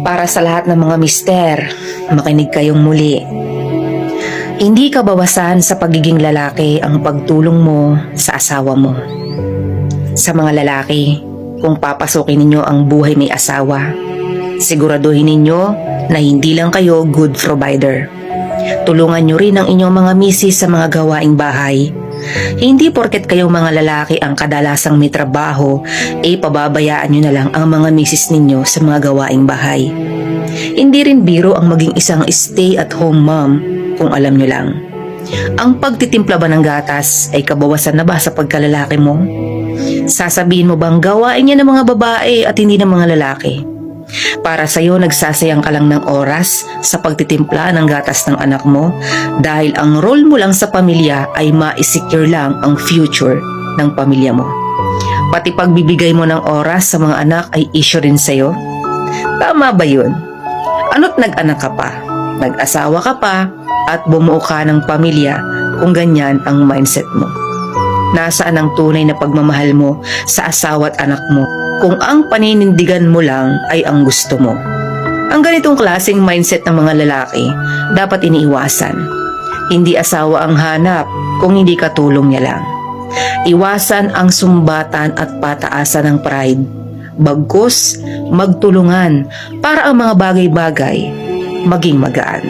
Para sa lahat ng mga mister, makinig kayong muli. Hindi ka bawasan sa pagiging lalaki ang pagtulong mo sa asawa mo. Sa mga lalaki, kung papasukin ninyo ang buhay may asawa, siguraduhin ninyo na hindi lang kayo good provider. Tulungan nyo rin ang inyong mga misis sa mga gawaing bahay. Hindi porket kayong mga lalaki ang kadalasang may trabaho, eh pababayaan nyo na lang ang mga misis ninyo sa mga gawaing bahay. Hindi rin biro ang maging isang stay-at-home mom kung alam nyo lang. Ang pagtitimpla ba ng gatas ay kabawasan na ba sa pagkalalaki mo? Sasabihin mo bang gawain niya ng mga babae at hindi ng mga lalaki? Para sa'yo, nagsasayang ka lang ng oras sa pagtitimpla ng gatas ng anak mo dahil ang role mo lang sa pamilya ay ma-secure lang ang future ng pamilya mo. Pati pagbibigay mo ng oras sa mga anak ay issue rin sa'yo? Tama ba yun? Ano't nag-anak ka pa? Nag-asawa ka pa at bumuo ka ng pamilya kung ganyan ang mindset mo. Nasaan ang tunay na pagmamahal mo sa asawa at anak mo kung ang paninindigan mo lang ay ang gusto mo. Ang ganitong klaseng mindset ng mga lalaki dapat iniiwasan. Hindi asawa ang hanap kung hindi katulong niya lang. Iwasan ang sumbatan at pataasan ng pride. Bagkus, magtulungan para ang mga bagay-bagay maging magaan.